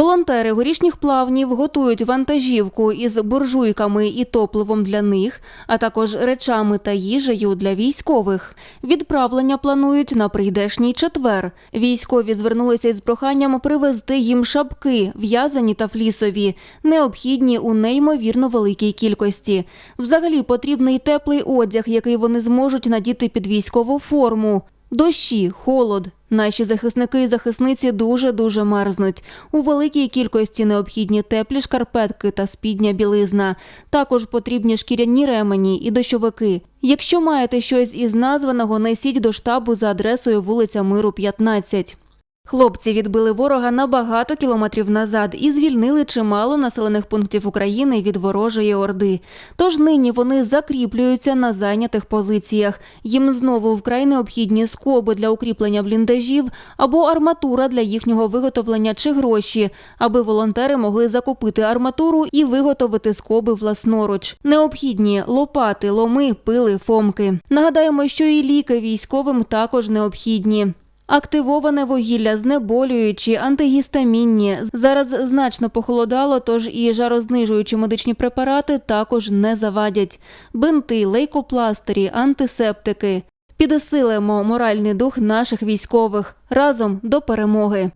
Волонтери горішніх плавнів готують вантажівку із буржуйками і топливом для них, а також речами та їжею для військових. Відправлення планують на прийдешній четвер. Військові звернулися із проханням привезти їм шапки, в'язані та флісові, необхідні у неймовірно великій кількості. Взагалі потрібний теплий одяг, який вони зможуть надіти під військову форму. Дощі, холод. Наші захисники і захисниці дуже-дуже мерзнуть. У великій кількості необхідні теплі шкарпетки та спідня білизна. Також потрібні шкіряні ремені і дощовики. Якщо маєте щось із названого, несіть до штабу за адресою вулиця Миру, 15. Хлопці відбили ворога на багато кілометрів назад і звільнили чимало населених пунктів України від ворожої орди. Тож нині вони закріплюються на зайнятих позиціях. Їм знову вкрай необхідні скоби для укріплення бліндажів або арматура для їхнього виготовлення чи гроші, аби волонтери могли закупити арматуру і виготовити скоби власноруч. Необхідні лопати, ломи, пили, фомки. Нагадаємо, що і ліки військовим також необхідні. Активоване вугілля, знеболюючі, антигістамінні. Зараз значно похолодало, тож і жарознижуючі медичні препарати також не завадять. Бинти, лейкопластирі, антисептики. Підсилимо моральний дух наших військових разом до перемоги.